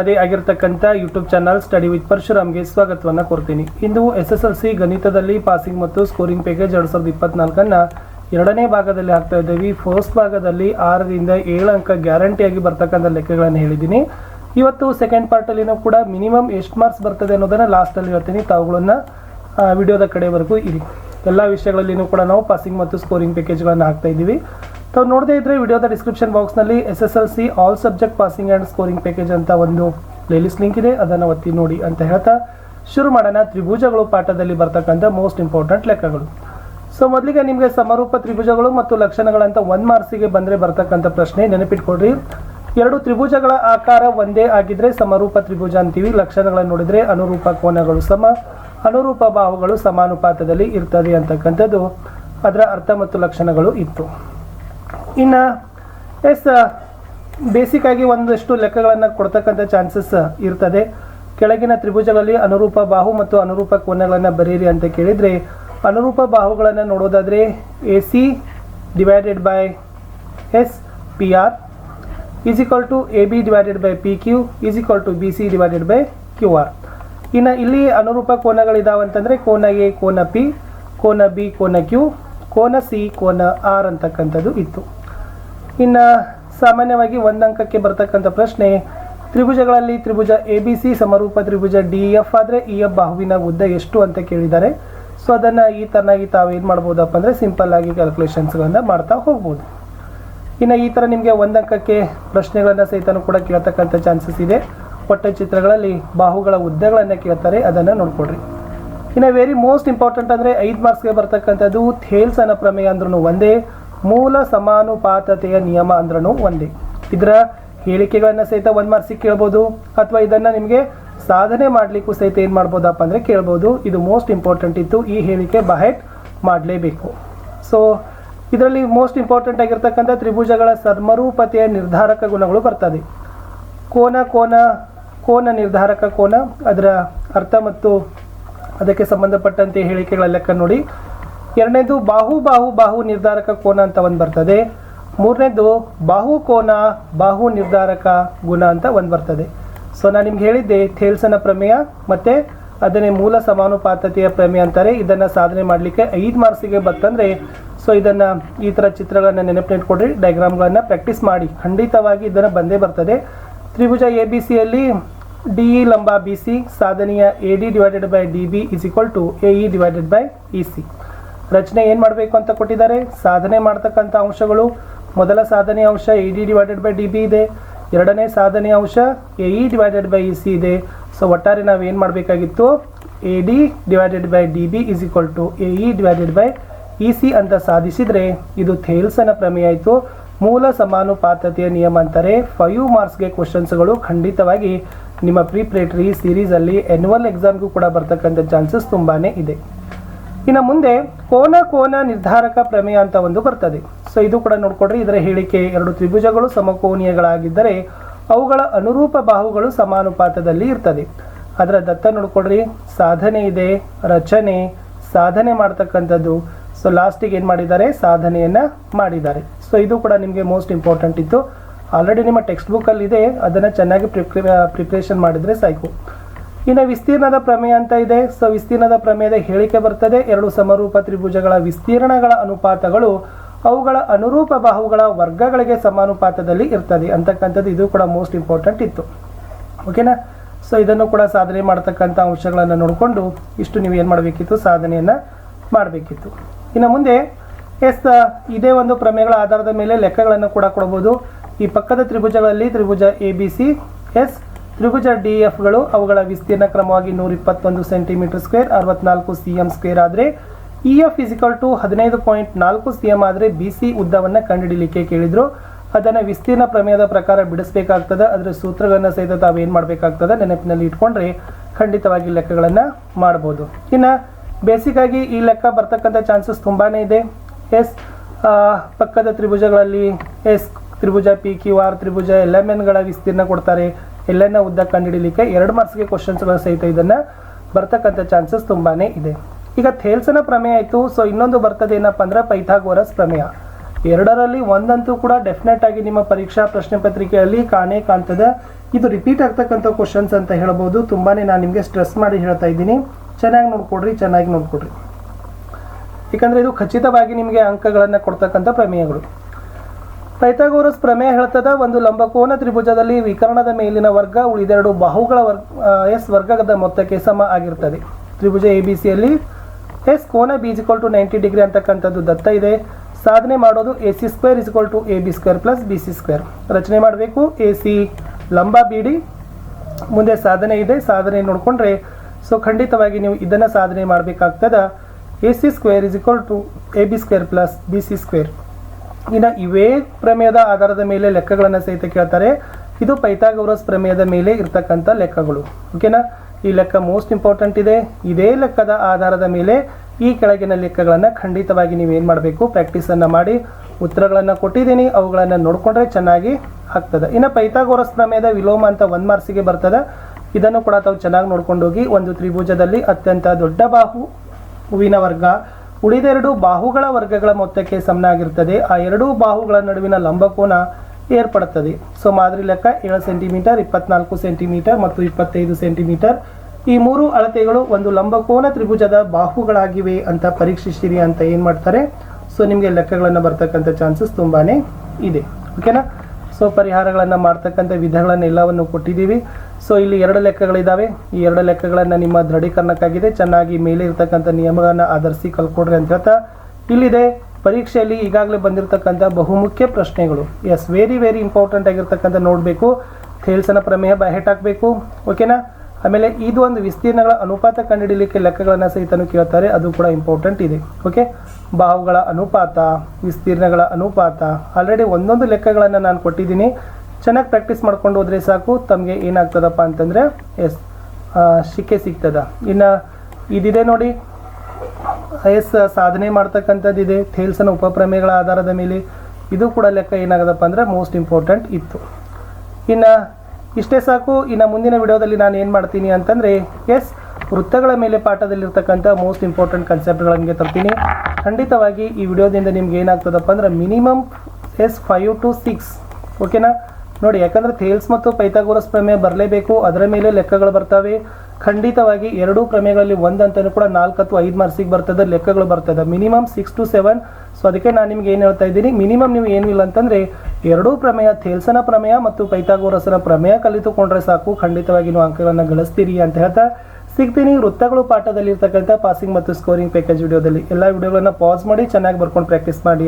ಅದೇ ಆಗಿರತಕ್ಕಂಥ YouTube channel study with ಪರಶುರಾಮ್ಗೆ ಸ್ವಾಗತವನ್ನು ಕೊಡ್ತೀನಿ ಇಂದು ಎಸ್ ಎಸ್ ಎಲ್ ಸಿ ಗಣಿತದಲ್ಲಿ ಪಾಸಿಂಗ್ ಮತ್ತು ಸ್ಕೋರಿಂಗ್ ಪ್ಯಾಕೇಜ್ ಎರಡು ಸಾವಿರದ ಇಪ್ಪತ್ನಾಲ್ಕನ್ನು ಎರಡನೇ ಭಾಗದಲ್ಲಿ ಹಾಕ್ತಾ ಇದ್ದೀವಿ. ಫಸ್ಟ್ ಭಾಗದಲ್ಲಿ ಆರರಿಂದ ಏಳು ಅಂಕ ಗ್ಯಾರಂಟಿಯಾಗಿ ಬರ್ತಕ್ಕಂಥ ಲೆಕ್ಕಗಳನ್ನು ಹೇಳಿದ್ದೀನಿ. ಇವತ್ತು ಸೆಕೆಂಡ್ ಪಾರ್ಟಲ್ಲಿನೂ ಕೂಡ ಮಿನಿಮಮ್ ಎಷ್ಟು ಮಾರ್ಕ್ಸ್ ಬರ್ತದೆ ಅನ್ನೋದನ್ನು ಲಾಸ್ಟಲ್ಲಿ ಹೇಳ್ತೀನಿ. ತಾವುಗಳನ್ನು ವಿಡಿಯೋದ ಕಡೆವರೆಗೂ ಇರಿ. ಎಲ್ಲ ವಿಷಯಗಳಲ್ಲಿನೂ ಕೂಡ ನಾವು ಪಾಸಿಂಗ್ ಮತ್ತು ಸ್ಕೋರಿಂಗ್ ಪ್ಯಾಕೇಜ್ಗಳನ್ನು ಹಾಕ್ತಾ ಇದ್ದೀವಿ. ತಾವು ನೋಡದೇ ಇದ್ರೆ ವಿಡಿಯೋದ ಡಿಸ್ಕ್ರಿಪ್ಷನ್ ಬಾಕ್ಸ್ನಲ್ಲಿ S S L C all subject passing and scoring package ಅಂತ ಒಂದು ಪ್ಲೇಲಿಸ್ಟ್ ಲಿಂಕ್ ಇದೆ. ಅದನ್ನು ಒತ್ತಿ ನೋಡಿ ಅಂತ ಹೇಳ್ತಾ ಶುರು ಮಾಡೋಣ. ತ್ರಿಭುಜಗಳು ಪಾಠದಲ್ಲಿ ಬರ್ತಕ್ಕಂಥ ಮೋಸ್ಟ್ ಇಂಪಾರ್ಟೆಂಟ್ ಲೆಕ್ಕಗಳು. ಸೊ ಮೊದಲಿಗೆ ನಿಮಗೆ ಸಮರೂಪ ತ್ರಿಭುಜಗಳು ಮತ್ತು ಲಕ್ಷಣಗಳಂತ ಒಂದು ಮಾರ್ಕ್ಸಿಗೆ ಬಂದರೆ ಬರ್ತಕ್ಕಂಥ ಪ್ರಶ್ನೆ ನೆನಪಿಟ್ಕೊಡ್ರಿ ಎರಡು ತ್ರಿಭುಜಗಳ ಆಕಾರ ಒಂದೇ ಆಗಿದ್ರೆ ಸಮರೂಪ ತ್ರಿಭುಜ ಅಂತೀವಿ. ಲಕ್ಷಣಗಳನ್ನು ನೋಡಿದ್ರೆ ಅನುರೂಪ ಕೋನಗಳು ಸಮ, ಅನುರೂಪ ಬಾಹುಗಳು ಸಮಾನುಪಾತದಲ್ಲಿ ಇರ್ತದೆ ಅಂತಕ್ಕಂಥದ್ದು. ಅದರ ಅರ್ಥ ಮತ್ತು ಲಕ್ಷಣಗಳು ಇತ್ತು. ಇನ್ನು, ಎಸ್ ಬೇಸಿಕ್ ಆಗಿ ಒಂದಷ್ಟು ಲೆಕ್ಕಗಳನ್ನು ಕೊಡ್ತಕ್ಕಂಥ ಚಾನ್ಸಸ್ ಇರ್ತದೆ. ಕೆಳಗಿನ ತ್ರಿಭುಜಗಳಲ್ಲಿ ಅನುರೂಪ ಬಾಹು ಮತ್ತು ಅನುರೂಪ ಕೋನಗಳನ್ನು ಬರೀರಿ ಅಂತ ಕೇಳಿದರೆ, ಅನುರೂಪ ಬಾಹುಗಳನ್ನು ನೋಡೋದಾದರೆ A C divided by S P R is equal to A B divided by P Q is equal to B C divided by Q R ಇನ್ನು ಇಲ್ಲಿ ಅನುರೂಪ ಕೋನಗಳಿದಾವಂತಂದರೆ ಕೋನ ಎ ಕೋನ ಪಿ ಕೋನ ಬಿ ಕೋನ ಕ್ಯೂ ಕೋನ ಸಿ ಕೋನ ಆರ್ ಅಂತಕ್ಕಂಥದ್ದು ಇತ್ತು. ಇನ್ನು ಸಾಮಾನ್ಯವಾಗಿ ಒಂದು ಅಂಕಕ್ಕೆ ಬರ್ತಕ್ಕಂಥ ಪ್ರಶ್ನೆ, ತ್ರಿಭುಜಗಳಲ್ಲಿ ತ್ರಿಭುಜ ಎ ಬಿ ಸಿ ಸಮರೂಪ ತ್ರಿಭುಜ ಡಿ ಎಫ್ ಆದರೆ ಇ ಎಫ್ ಬಾಹುವಿನ ಉದ್ದ ಎಷ್ಟು ಅಂತ ಕೇಳಿದ್ದಾರೆ. ಸೊ ಅದನ್ನು ಈ ಥರನಾಗಿ ತಾವು ಏನು ಮಾಡ್ಬೋದಪ್ಪ ಅಂದರೆ ಸಿಂಪಲ್ ಆಗಿ ಕ್ಯಾಲ್ಕುಲೇಷನ್ಸ್ಗಳನ್ನು ಮಾಡ್ತಾ ಹೋಗ್ಬೋದು. ಇನ್ನು ಈ ಥರ ನಿಮಗೆ ಒಂದು ಅಂಕಕ್ಕೆ ಪ್ರಶ್ನೆಗಳನ್ನು ಸಹಿತನೂ ಕೂಡ ಕೇಳ್ತಕ್ಕಂಥ ಚಾನ್ಸಸ್ ಇದೆ. ಪಟ್ಟ ಚಿತ್ರಗಳಲ್ಲಿ ಬಾಹುಗಳ ಉದ್ದಗಳನ್ನು ಕೇಳ್ತಾರೆ, ಅದನ್ನು ನೋಡ್ಕೊಡ್ರಿ ಇನ್ನು ವೆರಿ ಮೋಸ್ಟ್ ಇಂಪಾರ್ಟೆಂಟ್ ಅಂದರೆ ಐದು ಮಾರ್ಕ್ಸ್ಗೆ ಬರ್ತಕ್ಕಂಥದ್ದು ಥೇಲ್ಸನ ಪ್ರಮೇಯ ಅಂದ್ರೂ ಒಂದೇ. ಮೂಲ ಸಮಾನುಪಾತತೆಯ ನಿಯಮ ಅಂದ್ರೂ ಒಂದೇ. ಇದರ ಹೇಳಿಕೆಗಳನ್ನು ಸಹಿತ ಒಂದು ಮಾರ್ಕ್ಸಿಗೆ ಕೇಳ್ಬೋದು, ಅಥವಾ ಇದನ್ನು ನಿಮಗೆ ಸಾಧನೆ ಮಾಡಲಿಕ್ಕೂ ಸಹಿತ ಏನು ಮಾಡ್ಬೋದಪ್ಪ ಅಂದರೆ ಕೇಳ್ಬೋದು. ಇದು ಮೋಸ್ಟ್ ಇಂಪಾರ್ಟೆಂಟ್ ಇತ್ತು. ಈ ಹೇಳಿಕೆ ಬಹೆಟ್ ಮಾಡಲೇಬೇಕು. ಸೊ ಇದರಲ್ಲಿ ಮೋಸ್ಟ್ ಇಂಪಾರ್ಟೆಂಟ್ ಆಗಿರ್ತಕ್ಕಂಥ ತ್ರಿಭುಜಗಳ ಸಮರೂಪತೆಯ ನಿರ್ಧಾರಕ ಗುಣಗಳು ಬರ್ತದೆ. ಕೋನ ಕೋನ ಕೋನ ನಿರ್ಧಾರಕ ಕೋನ, ಅದರ ಅರ್ಥ ಮತ್ತು ಅದಕ್ಕೆ ಸಂಬಂಧಪಟ್ಟಂತೆ ಹೇಳಿಕೆಗಳ ಲೆಕ್ಕ ನೋಡಿ. ಎರಡನೇದು ಬಾಹು ಬಾಹು ಬಾಹು ನಿರ್ಧಾರಕ ಕೋನ ಅಂತ ಒಂದು ಬರ್ತದೆ. ಮೂರನೇದು ಬಾಹು ಕೋನ, ಬಾಹು ನಿರ್ಧಾರಕ ಗುಣ ಅಂತ ಒಂದು ಬರ್ತದೆ. ಸೊ ನಾನು ನಿಮ್ಗೆ ಹೇಳಿದ್ದೆ ಥೇಲ್ಸನ ಪ್ರಮೇಯ ಮತ್ತು ಅದನ್ನೇ ಮೂಲ ಸಮಾನುಪಾತತೆಯ ಪ್ರಮೇಯ ಅಂತಾರೆ. ಇದನ್ನು ಸಾಧನೆ ಮಾಡಲಿಕ್ಕೆ ಐದು ಮಾರ್ಕ್ಸಿಗೆ ಬರ್ತಂದರೆ ಸೊ ಇದನ್ನು ಈ ಥರ ಚಿತ್ರಗಳನ್ನು ನೆನಪಿನಿಟ್ಕೊಡ್ರಿ ಡಯಾಗ್ರಾಮ್ಗಳನ್ನು ಪ್ರಾಕ್ಟೀಸ್ ಮಾಡಿ. ಖಂಡಿತವಾಗಿ ಇದನ್ನು ಬಂದೇ ಬರ್ತದೆ. ತ್ರಿಭುಜ ಎ ಬಿ ಸಿಯಲ್ಲಿ ಡಿ ಇ ಲಂಬ ಬಿ ಸಿ ಸಾಧನೆಯ A D divided by D B is equal to A E divided by E C ರಚನೆ ಏನು ಮಾಡಬೇಕು ಅಂತ ಕೊಟ್ಟಿದ್ದಾರೆ? ಸಾಧನೆ ಮಾಡ್ತಕ್ಕಂಥ ಅಂಶಗಳು. ಮೊದಲ ಸಾಧನೆ ಅಂಶ A D divided by D B ಇದೆ. ಎರಡನೇ ಸಾಧನೆ ಅಂಶ A E divided by E C ಇದೆ. ಸೊ ಒಟ್ಟಾರೆ ನಾವು ಏನು ಮಾಡಬೇಕಾಗಿತ್ತು? A D divided by D B is equal to A E divided by E C ಅಂತ ಸಾಧಿಸಿದರೆ ಇದು ಥೇಲ್ಸನ ಪ್ರಮೇಯ ಆಯಿತು. ಮೂಲ ಸಮಾನುಪಾತತೆಯ ನಿಯಮ ಅಂತಾರೆ ಫೈವ್ ಮಾರ್ಕ್ಸ್ಗೆ ಕ್ವಶನ್ಸ್ಗಳು ಖಂಡಿತವಾಗಿ ನಿಮ್ಮ ಪ್ರಿಪ್ರೇಟರಿ ಸೀರೀಸಲ್ಲಿ ಎನ್ಯುವಲ್ ಎಕ್ಸಾಮ್ಗೂ ಕೂಡ ಬರ್ತಕ್ಕಂಥ ಚಾನ್ಸಸ್ ತುಂಬಾ ಇದೆ. ಇನ್ನು ಮುಂದೆ ಕೋನ ಕೋನ ನಿರ್ಧಾರಕ ಪ್ರಮೇಯ ಅಂತ ಒಂದು ಬರ್ತದೆ. ಸೊ ಇದು ಕೂಡ ನೋಡ್ಕೊಡ್ರಿ ಇದರ ಹೇಳಿಕೆ ಎರಡು ತ್ರಿಭುಜಗಳು ಸಮಕೋನೀಯಗಳಾಗಿದ್ದರೆ ಅವುಗಳ ಅನುರೂಪ ಬಾಹುಗಳು ಸಮಾನುಪಾತದಲ್ಲಿ ಇರ್ತದೆ. ಅದರ ದತ್ತ ನೋಡ್ಕೊಡ್ರಿ ಸಾಧನೆ ಇದೆ, ರಚನೆ, ಸಾಧನೆ ಮಾಡ್ತಕ್ಕಂಥದ್ದು. ಸೊ ಲಾಸ್ಟಿಗೆ ಏನು ಮಾಡಿದ್ದಾರೆ? ಸಾಧನೆಯನ್ನು ಮಾಡಿದ್ದಾರೆ. ಸೊ ಇದು ಕೂಡ ನಿಮಗೆ ಮೋಸ್ಟ್ ಇಂಪಾರ್ಟೆಂಟ್ ಇತ್ತು. ಆಲ್ರೆಡಿ ನಿಮ್ಮ ಟೆಕ್ಸ್ಟ್ ಬುಕ್ಕಲ್ಲಿದೆ ಅದನ್ನು ಚೆನ್ನಾಗಿ ಪ್ರಿಪ್ರೇ ಪ್ರಿಪ್ರೇಷನ್ ಮಾಡಿದರೆ ಸಾಕು. ಇನ್ನು ವಿಸ್ತೀರ್ಣದ ಪ್ರಮೇಯ ಅಂತ ಇದೆ. ಸೊ ವಿಸ್ತೀರ್ಣದ ಪ್ರಮೇಯದ ಹೇಳಿಕೆ ಬರ್ತದೆ. ಎರಡು ಸಮರೂಪ ತ್ರಿಭುಜಗಳ ವಿಸ್ತೀರ್ಣಗಳ ಅನುಪಾತಗಳು ಅವುಗಳ ಅನುರೂಪ ಬಾಹುಗಳ ವರ್ಗಗಳಿಗೆ ಸಮಾನುಪಾತದಲ್ಲಿ ಇರ್ತದೆ. ಅಂತಕ್ಕಂಥದ್ದು ಇದು ಕೂಡ ಮೋಸ್ಟ್ ಇಂಪಾರ್ಟೆಂಟ್ ಇತ್ತು. ಓಕೆನಾ ಸೊ ಇದನ್ನು ಕೂಡ ಸಾಧನೆ ಮಾಡ್ತಕ್ಕಂಥ ಅಂಶಗಳನ್ನು ನೋಡಿಕೊಂಡು ಇಷ್ಟು ನೀವು ಏನು ಮಾಡಬೇಕಿತ್ತು? ಸಾಧನೆಯನ್ನು ಮಾಡಬೇಕಿತ್ತು. ಇನ್ನು ಮುಂದೆ, ಎಸ್ ಇದೇ ಒಂದು ಪ್ರಮೇಯಗಳ ಆಧಾರದ ಮೇಲೆ ಲೆಕ್ಕಗಳನ್ನು ಕೂಡ ಕೊಡ್ಬೋದು. ಈ ಪಕ್ಕದ ತ್ರಿಭುಜಗಳಲ್ಲಿ ತ್ರಿಭುಜ ಎ ಬಿ ಸಿ ಎಸ್ ತ್ರಿಭುಜ ಡಿ ಎಫ್ಗಳು ಅವುಗಳ ವಿಸ್ತೀರ್ಣ ಕ್ರಮವಾಗಿ ನೂರ ಇಪ್ಪತ್ತೊಂದು ಸೆಂಟಿಮೀಟರ್ ಸ್ಕ್ವೇರ್, ಅರವತ್ನಾಲ್ಕು ಸಿ ಎಂ ಸ್ಕ್ವೇರ್ ಆದರೆ E F is equal to ಹದಿನೈದು ಪಾಯಿಂಟ್ ನಾಲ್ಕು ಸಿ ಎಂ ಆದರೆ ಬಿ ಸಿ ಉದ್ದವನ್ನು ಕಂಡುಹಿಡಿಲಿಕ್ಕೆ ಕೇಳಿದರು. ಅದನ್ನು ವಿಸ್ತೀರ್ಣ ಪ್ರಮೇಯದ ಪ್ರಕಾರ ಬಿಡಿಸಬೇಕಾಗ್ತದೆ. ಅದರ ಸೂತ್ರಗಳನ್ನು ಸಹಿತ ತಾವೇನು ಮಾಡಬೇಕಾಗ್ತದೆ? ನೆನಪಿನಲ್ಲಿ ಇಟ್ಕೊಂಡ್ರೆ ಖಂಡಿತವಾಗಿ ಲೆಕ್ಕಗಳನ್ನು ಮಾಡ್ಬೋದು. ಇನ್ನು ಬೇಸಿಕ್ಕಾಗಿ ಈ ಲೆಕ್ಕ ಬರ್ತಕ್ಕಂಥ ಚಾನ್ಸಸ್ ತುಂಬಾ ಇದೆ. ಎಸ್ ಪಕ್ಕದ ತ್ರಿಭುಜಗಳಲ್ಲಿ ಎಸ್ ತ್ರಿಭುಜ ಪಿ ಕ್ಯೂ ಆರ್ ತ್ರಿಭುಜ ಎಲ್ ಎಂ ಎನ್ಗಳ ವಿಸ್ತೀರ್ಣ ಕೊಡ್ತಾರೆ. ಎಲ್ ಎನ್ನ ಉದ್ದ ಕಂಡುಹಿಡಿಲಿಕ್ಕೆ ಎರಡು ಮಾರ್ಕ್ಸ್ಗೆ ಕ್ವಶನ್ಸ್ಗಳ ಸಹಿತ ಇದನ್ನು ಬರ್ತಕ್ಕಂಥ ಚಾನ್ಸಸ್ ತುಂಬಾ ಇದೆ. ಈಗ ಥೇಲ್ಸನ ಪ್ರಮೇಯ ಆಯಿತು. ಸೊ ಇನ್ನೊಂದು ಬರ್ತದೆ ಏನಪ್ಪ ಅಂದ್ರೆ ಪೈಥಾಗೋರಸ್ ಪ್ರಮೇಯ. ಎರಡರಲ್ಲಿ ಒಂದಂತೂ ಕೂಡ ಡೆಫಿನೆಟ್ ಆಗಿ ನಿಮ್ಮ ಪರೀಕ್ಷಾ ಪ್ರಶ್ನೆ ಪತ್ರಿಕೆಯಲ್ಲಿ ಕಾಣೇ ಕಾಣ್ತದೆ. ಇದು ರಿಪೀಟ್ ಆಗ್ತಕ್ಕಂಥ ಕ್ವಶನ್ಸ್ ಅಂತ ಹೇಳ್ಬೋದು. ತುಂಬಾ ನಾನು ನಿಮಗೆ ಸ್ಟ್ರೆಸ್ ಮಾಡಿ ಹೇಳ್ತಾ ಇದ್ದೀನಿ. ಚೆನ್ನಾಗಿ ನೋಡ್ಕೊಡ್ರಿ ಚೆನ್ನಾಗಿ ನೋಡ್ಕೊಡ್ರಿ. ಯಾಕಂದರೆ ಇದು ಖಚಿತವಾಗಿ ನಿಮಗೆ ಅಂಕಗಳನ್ನು ಕೊಡ್ತಕ್ಕಂಥ ಪ್ರಮೇಯಗಳು. ಪೈಥಾಗೋರಸ್ ಪ್ರಮೇಯ ಹೇಳ್ತದ, ಒಂದು ಲಂಬಕೋನ ತ್ರಿಭುಜದಲ್ಲಿ ವಿಕರ್ಣದ ಮೇಲಿನ ವರ್ಗ, ಉಳಿದೆರಡು ಬಾಹುಗಳ ವರ್ಗ ಎಸ್ ವರ್ಗದ ಮೊತ್ತಕ್ಕೆ ಸಮ ಆಗಿರ್ತದೆ. ತ್ರಿಭುಜ ಎ ಬಿ ಸಿಯಲ್ಲಿ ಎಸ್ ಕೋನ B equal to ninety degree ಅಂತಕ್ಕಂಥದ್ದು ದತ್ತ ಇದೆ. ಸಾಧನೆ ಮಾಡೋದು A C square is equal to A B square plus B C square ರಚನೆ ಮಾಡಬೇಕು. ಎ ಸಿ ಲಂಬ ಬಿ ಡಿ ಮುಂದೆ ಸಾಧನೆ ಇದೆ. ಸಾಧನೆ ನೋಡಿಕೊಂಡ್ರೆ ಸೊ ಖಂಡಿತವಾಗಿ ನೀವು ಇದನ್ನು ಸಾಧನೆ ಮಾಡಬೇಕಾಗ್ತದ. A C square is equal to A B square plus B C square ಇನ್ನು ಇವೇ ಪ್ರಮೇಯದ ಆಧಾರದ ಮೇಲೆ ಲೆಕ್ಕಗಳನ್ನು ಸಹಿತ ಕೇಳ್ತಾರೆ. ಇದು ಪೈಥಾಗೋರಸ್ ಪ್ರಮೇಯದ ಮೇಲೆ ಇರ್ತಕ್ಕಂಥ ಲೆಕ್ಕಗಳು. ಓಕೆನಾ? ಈ ಲೆಕ್ಕ ಮೋಸ್ಟ್ ಇಂಪಾರ್ಟೆಂಟ್ ಇದೆ. ಇದೇ ಲೆಕ್ಕದ ಆಧಾರದ ಮೇಲೆ ಈ ಕೆಳಗಿನ ಲೆಕ್ಕಗಳನ್ನು ಖಂಡಿತವಾಗಿ ನೀವು ಏನು ಮಾಡಬೇಕು? ಪ್ರಾಕ್ಟೀಸನ್ನು ಮಾಡಿ, ಉತ್ತರಗಳನ್ನು ಕೊಟ್ಟಿದ್ದೀನಿ, ಅವುಗಳನ್ನು ನೋಡಿಕೊಂಡ್ರೆ ಚೆನ್ನಾಗಿ ಆಗ್ತದೆ. ಇನ್ನು ಪೈಥಾಗೋರಸ್ ಪ್ರಮೇಯದ ವಿಲೋಮ ಅಂತ ಒಂದು ಮಾರ್ಕ್ಸಿಗೆ ಬರ್ತದೆ. ಇದನ್ನು ಕೂಡ ತಾವು ಚೆನ್ನಾಗಿ ನೋಡ್ಕೊಂಡೋಗಿ ಒಂದು ತ್ರಿಭುಜದಲ್ಲಿ ಅತ್ಯಂತ ದೊಡ್ಡ ಬಾಹು, ಹೂವಿನ ವರ್ಗ ಉಳಿದೆರಡು ಬಾಹುಗಳ ವರ್ಗಗಳ ಮೊತ್ತಕ್ಕೆ ಸಮನಾಗಿರ್ತದೆ ಆ ಎರಡೂ ಬಾಹುಗಳ ನಡುವಿನ ಲಂಬಕೋನ ಏರ್ಪಡುತ್ತದೆ. ಸೊ, ಮಾದರಿ ಲೆಕ್ಕ ಏಳು ಸೆಂಟಿಮೀಟರ್, ಇಪ್ಪತ್ನಾಲ್ಕು ಸೆಂಟಿಮೀಟರ್ ಮತ್ತು ಇಪ್ಪತ್ತೈದು ಸೆಂಟಿಮೀಟರ್. ಈ ಮೂರು ಅಳತೆಗಳು ಒಂದು ಲಂಬಕೋನ ತ್ರಿಭುಜದ ಬಾಹುಗಳಾಗಿವೆ ಅಂತ ಪರೀಕ್ಷಿಸಿರಿ ಅಂತ ಏನು ಮಾಡ್ತಾರೆ? ಸೊ, ನಿಮಗೆ ಲೆಕ್ಕಗಳನ್ನು ಬರ್ತಕ್ಕಂಥ ಚಾನ್ಸಸ್ ತುಂಬಾ ಇದೆ. ಓಕೆನಾ ಸೊ, ಪರಿಹಾರಗಳನ್ನು ಮಾಡ್ತಕ್ಕಂಥ ವಿಧಗಳನ್ನೆಲ್ಲವನ್ನು ಕೊಟ್ಟಿದ್ದೀವಿ. ಸೊ ಇಲ್ಲಿ ಎರಡು ಲೆಕ್ಕಗಳಿದ್ದಾವೆ ಈ ಎರಡು ಲೆಕ್ಕಗಳನ್ನು ನಿಮ್ಮ ದೃಢೀಕರಣಕ್ಕಾಗಿದೆ. ಚೆನ್ನಾಗಿ ಮೇಲೆ ಇರತಕ್ಕಂಥ ನಿಯಮಗಳನ್ನು ಆಧರಿಸಿ ಕಲ್ಕೊಡ್ರಿ ಅಂತ ಹೇಳ್ತಾ ಇಲ್ಲಿದೆ. ಪರೀಕ್ಷೆಯಲ್ಲಿ ಈಗಾಗಲೇ ಬಂದಿರತಕ್ಕಂಥ ಬಹುಮುಖ್ಯ ಪ್ರಶ್ನೆಗಳು. ಎಸ್ ವೆರಿ ವೆರಿ ಇಂಪಾರ್ಟೆಂಟ್ ಆಗಿರ್ತಕ್ಕಂಥ ನೋಡಬೇಕು. ಥೇಲ್ಸನ ಪ್ರಮೇಯ ಹೆಟ್ ಹಾಕಬೇಕು. ಓಕೆನಾ ಆಮೇಲೆ ಇದು ಒಂದು ವಿಸ್ತೀರ್ಣಗಳ ಅನುಪಾತ ಕಂಡುಹಿಡಿಯಲಿಕ್ಕೆ ಲೆಕ್ಕಗಳನ್ನು ಸಹಿತನು ಕೇಳ್ತಾರೆ. ಅದು ಕೂಡ ಇಂಪಾರ್ಟೆಂಟ್ ಇದೆ. ಓಕೆ ಬಾಹುಗಳ ಅನುಪಾತ, ವಿಸ್ತೀರ್ಣಗಳ ಅನುಪಾತ. ಆಲ್ರೆಡಿ ಒಂದೊಂದು ಲೆಕ್ಕಗಳನ್ನು ನಾನು ಕೊಟ್ಟಿದ್ದೀನಿ. ಚೆನ್ನಾಗಿ ಪ್ರಾಕ್ಟೀಸ್ ಮಾಡ್ಕೊಂಡು ಹೋದರೆ ಸಾಕು, ತಮಗೆ ಏನಾಗ್ತದಪ್ಪ ಅಂತಂದರೆ ಎಸ್ ಶಿಕ್ಕೆ ಸಿಗ್ತದ. ಇನ್ನು ಇದಿದೆ ನೋಡಿ ಎಸ್ ಸಾಧನೆ ಮಾಡ್ತಕ್ಕಂಥದ್ದಿದೆ ಥೇಲ್ಸನ ಉಪಪ್ರಮೇಯಗಳ ಆಧಾರದ ಮೇಲೆ. ಇದು ಕೂಡ ಲೆಕ್ಕ ಏನಾಗದಪ್ಪ ಅಂದರೆ ಮೋಸ್ಟ್ ಇಂಪಾರ್ಟೆಂಟ್ ಇತ್ತು. ಇನ್ನು ಇಷ್ಟೇ ಸಾಕು, ಇನ್ನು ಮುಂದಿನ ವಿಡಿಯೋದಲ್ಲಿ ನಾನು ಏನು ಮಾಡ್ತೀನಿ ಅಂತಂದರೆ ಎಸ್ ವೃತ್ತಗಳ ಮೇಲೆ ಪಾಠದಲ್ಲಿರ್ತಕ್ಕಂಥ ಮೋಸ್ಟ್ ಇಂಪಾರ್ಟೆಂಟ್ ಕನ್ಸೆಪ್ಟ್ಗಳಿಗೆ ತರ್ತೀನಿ. ಖಂಡಿತವಾಗಿ ಈ ವಿಡಿಯೋದಿಂದ ನಿಮ್ಗೆ ಏನಾಗ್ತದಪ್ಪ ಅಂದ್ರೆ minimum S five to six ಓಕೆನಾ ನೋಡಿ, ಯಾಕಂದರೆ ಥೇಲ್ಸ್ ಮತ್ತು ಪೈಥಾಗೋರಸ್ ಪ್ರಮೇಯ ಬರಲೇಬೇಕು, ಅದರ ಮೇಲೆ ಲೆಕ್ಕಗಳು ಬರ್ತವೆ. ಖಂಡಿತವಾಗಿ ಎರಡೂ ಪ್ರಮೇಯಗಳಲ್ಲಿ ಒಂದಂತನೂ ಕೂಡ ನಾಲ್ಕು ಅಥವಾ ಐದು ಮಾರ್ಕ್ಸಿಗೆ ಬರ್ತದೆ, ಲೆಕ್ಕಗಳು ಬರ್ತದೆ. Minimum six to seven so ಅದಕ್ಕೆ ನಾನು ನಿಮ್ಗೆ ಏನು ಹೇಳ್ತಾ ಇದ್ದೀನಿ? ಮಿನಿಮಮ್ ನೀವು ಏನೂ ಇಲ್ಲ ಅಂತಂದರೆ, ಎರಡೂ ಪ್ರಮೇಯ, ಥೇಲ್ಸನ ಪ್ರಮೇಯ ಮತ್ತು ಪೈಥಾಗೋರಸನ ಪ್ರಮೇಯ ಕಲಿತುಕೊಂಡ್ರೆ ಸಾಕು. ಖಂಡಿತವಾಗಿ ನೀವು ಅಂಕಗಳನ್ನು ಗಳಿಸ್ತೀರಿ ಅಂತ ಹೇಳ್ತಾ ಸಿಗ್ತೀನಿ. ವೃತ್ತಗಳು ಪಾಠದಲ್ಲಿ ಇರ್ತಕ್ಕಂಥ ಪಾಸಿಂಗ್ ಮತ್ತು ಸ್ಕೋರಿಂಗ್ ಪ್ಯಾಕೇಜ್ ವಿಡಿಯೋದಲ್ಲಿ ಎಲ್ಲ ವಿಡಿಯೋಗಳನ್ನ ಪಾಸ್ ಮಾಡಿ, ಚೆನ್ನಾಗಿ ಬರ್ಕೊಂಡು ಪ್ರಾಕ್ಟೀಸ್ ಮಾಡಿ.